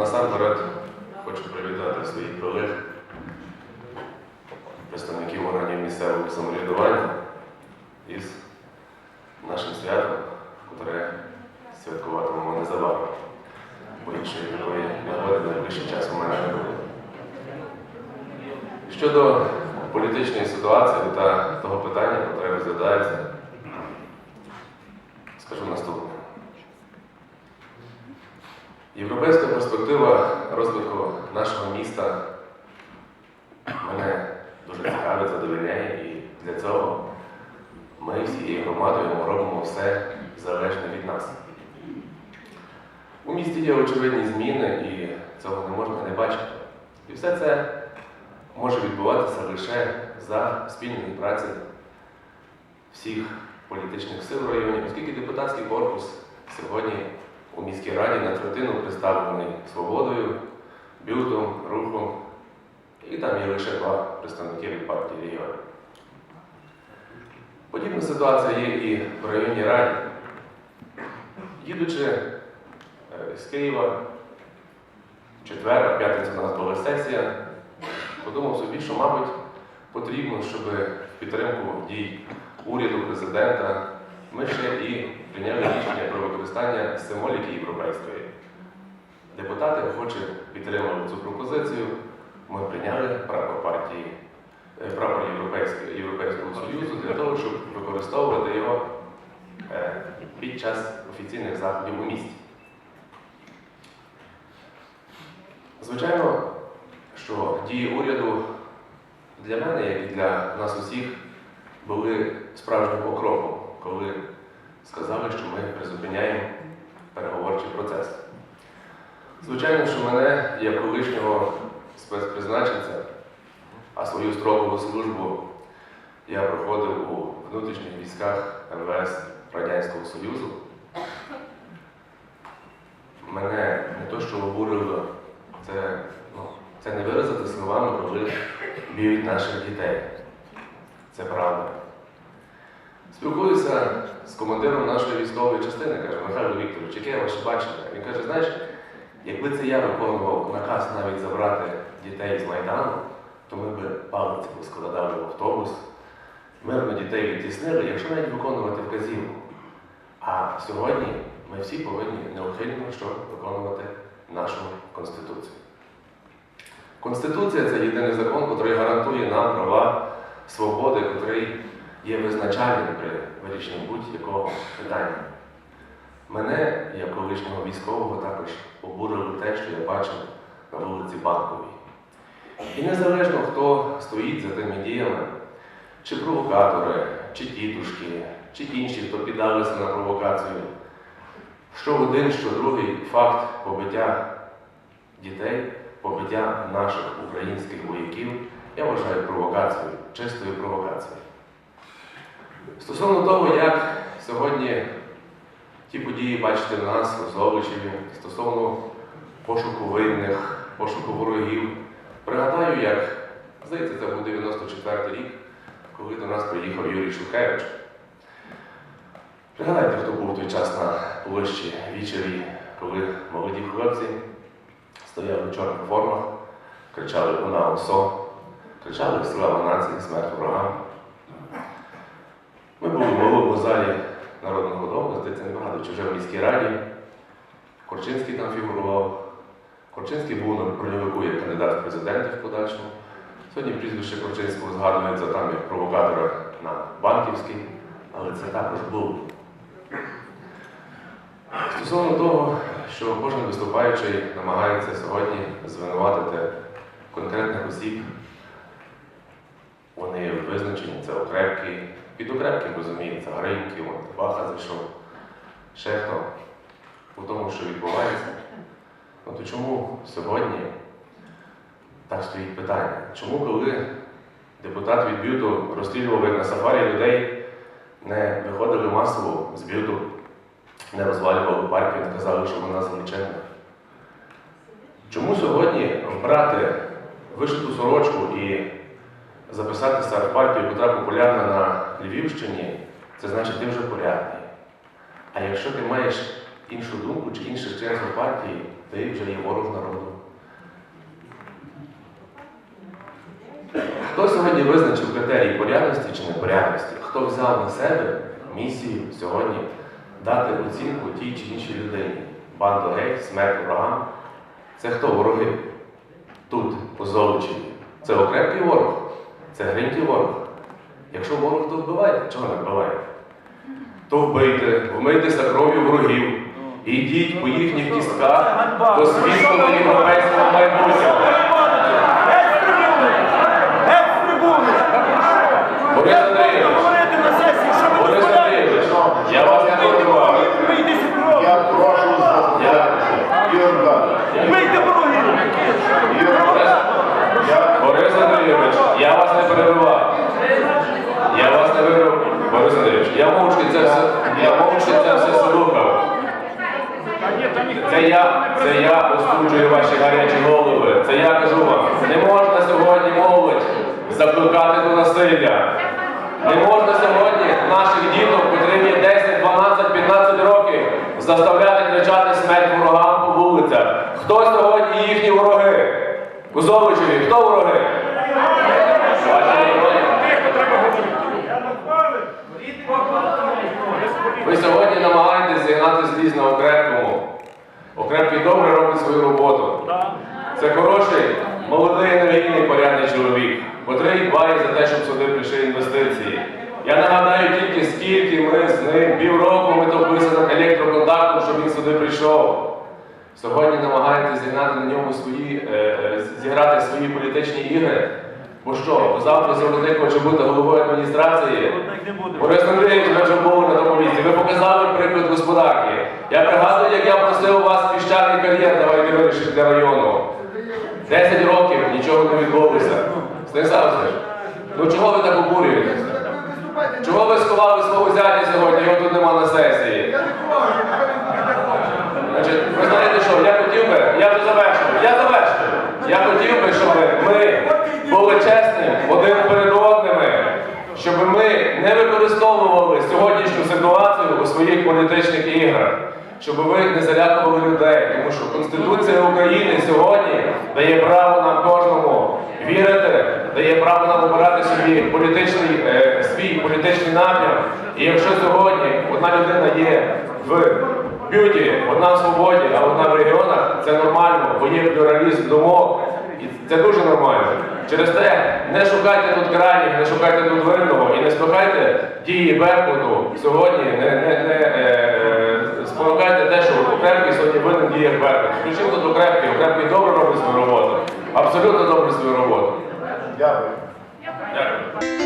насамперед хочу привітати своїх колег, представників органів місцевого самоврядування із нашим святом, котре святкуватимемо незабаром. Бо іншої такої нагоди найближчий час у мене не буде. Щодо політичної ситуації та того питання, яке розглядається, скажу наступне. Європейська перспектива розвитку нашого міста мене дуже цікавить, задовольняє, і для цього ми всією громадою робимо все залежне від нас. У місті є очевидні зміни, і цього не можна не бачити. І все це може відбуватися лише за спільної праці всіх політичних сил в районі, оскільки депутатський корпус сьогодні у міській раді на третину представлений свободою, бютом, рухом, і там є лише два представники від партії регіонів. Подібна ситуація є і в районі раді. Їдучи е, з Києва, четвер, в п'ятницю у нас була сесія, подумав собі, що, мабуть, потрібно, щоб підтримку дій уряду, президента ми ще і прийняли рішення про використання символіки європейської. Депутати охоче підтримали цю пропозицію. Ми прийняли прапор партії, е, прапор Європейського, Європейського Союзу для того, щоб використовувати його е, під час офіційних заходів у місті. Звичайно, що дії уряду для мене, як і для нас усіх, були справжнім окропом, коли сказали, що ми призупиняємо переговорчий процес. Звичайно, що мене, як колишнього спецпризначенця, а свою строкову службу я проходив у внутрішніх військах МВС Радянського Союзу. Мене не то, що обурило, це, ну, це не виразити словами, коли б'ють наших дітей. Це правда. Спілкуюся з командиром нашої військової частини, каже, Михайло Вікторович, яке ваше бачення? Він каже, знаєш, якби це я виконував наказ навіть забрати дітей з Майдану, то ми б палиці складали в автобус, мирно дітей відтіснили, якщо навіть виконувати вказівку. А сьогодні ми всі повинні неухильно що виконувати нашу Конституцію. Конституція це єдиний закон, який гарантує нам права, свободи, який є визначальним при вирішенні будь-якого питання. Мене, як колишнього військового, також обурило те, що я бачив на вулиці Банковій. І незалежно, хто стоїть за тими діями, чи провокатори, чи тітушки, чи інші, хто піддалися на провокацію, що один, що другий факт побиття дітей, побиття наших українських вояків, я вважаю провокацією, чистою провокацією. Стосовно того, як сьогодні ті події бачите в нас у Золочеві, стосовно пошуку винних, пошуку ворогів, пригадаю, як, здається, це був 94 рік, коли до нас приїхав Юрій Шухевич. Пригадайте, хто був той час на площі Вічері, коли молоді хлопці стояли в чорних формах, кричали «Вона ОСО», кричали Слава нації, смерть ворогам. В залі Народного дому, здається, небагато чи вже в міській раді. Корчинський там фігурував. Корчинський був на броньовику як кандидат в президенти в подальшому. Сьогодні прізвище Корчинського згадується там як провокатора на Банківській, але це також було. Стосовно того, що кожен виступаючий намагається сьогодні звинуватити конкретних осіб, вони визначені, це окрепкі, під окрепким розуміється, Гриньків, от, Баха зайшов, ще хто у тому, що відбувається. Ну то чому сьогодні так стоїть питання? Чому, коли депутат від бюту розстрілював на сафарі людей, не виходили масово з бюту, не розвалювали парків, не казали, що вона злочинна? Чому сьогодні вбрати вишиту сорочку і записатися в партію, яка популярна на Львівщині, це значить ти вже порядний. А якщо ти маєш іншу думку чи інше членство партії, ти вже є ворог народу. Хто сьогодні визначив критерії порядності чи непорядності? Хто взяв на себе місію сьогодні дати оцінку тій чи іншій людині? Банду геть, смерть ворогам. Це хто вороги? Тут, у Це окрепкий ворог, це гарантій ворог. Якщо ворог, то вбивайте, чого не вбиваєте? То вбийте, вмийтеся кров'ю ворогів, і йдіть по їхніх кістках до світлого європейського майбутнього. Геть з трибуни! Геть з трибуни! Борис Андрійович, Говорити на сесії, що ви Борис Андрійович, я вас не перебивав. Вийди з крові! Я прошу заспокоїтися. Ігор Данилович, Вийди ворогів! Ігор Данилович, я Борис Андрійович, я вас не перебивав. Я вас не перебивав. Борис Андрійович, я мовчки це все, я мовчки це все слухав. Це я, це я остуджую ваші гарячі голови. Це я кажу вам. Не можна сьогодні молодь закликати до насилля. Не можна сьогодні наших діток, котрим є 10, 12, 15 років, заставляти кричати смерть ворогам по вулицях. Хто сьогодні їхні вороги? У Золочеві, хто вороги? Ви сьогодні намагаєтесь зігнати злість на окрепному. Окрепкий добре робить свою роботу. Це хороший, молодий, енергійний, порядний чоловік, котрий дбає за те, щоб сюди прийшли інвестиції. Я нагадаю тільки скільки ми з ним півроку ми топилися над електроконтактом, щоб він сюди прийшов. Сьогодні намагаєтесь зігнати на ньому свої, е, е, зіграти свої політичні ігри. Бо що, завтра Золотий хоче бути головою адміністрації. Борис Андрійович, ми вже були на тому місці. Ви показали приклад господарки. Я пригадую, як я просив у вас піщаний кар'єр, давайте вирішити для району. Десять років нічого не відбулося. Станіслав Васильович, ну чого ви так обурюєтесь? Чого ви сховали свого зятя сьогодні, його тут нема на сесії? Значить, ви знаєте що, я хотів би, я вже завершую, я завершую. Я хотів би, щоб ми були чесними один перед одними, щоб ми не використовували сьогоднішню ситуацію у своїх політичних іграх, щоб ви не залякували людей, тому що Конституція України сьогодні дає право нам кожному вірити, дає право нам обирати собі політичний, е, свій політичний напрям. І якщо сьогодні одна людина є в б'юті, одна в свободі, а одна в регіонах, це нормально, бо є плюралізм думок. І це дуже нормально. Через те не шукайте тут крайніх, не шукайте тут винного і не спихайте дії Беркуту сьогодні, не, не, не е, е, спонукайте окремий сьогодні винен діє Беркут. Включив тут окремий, окремий добре робить свою роботу. Абсолютно добре свою роботу. Дякую. Дякую.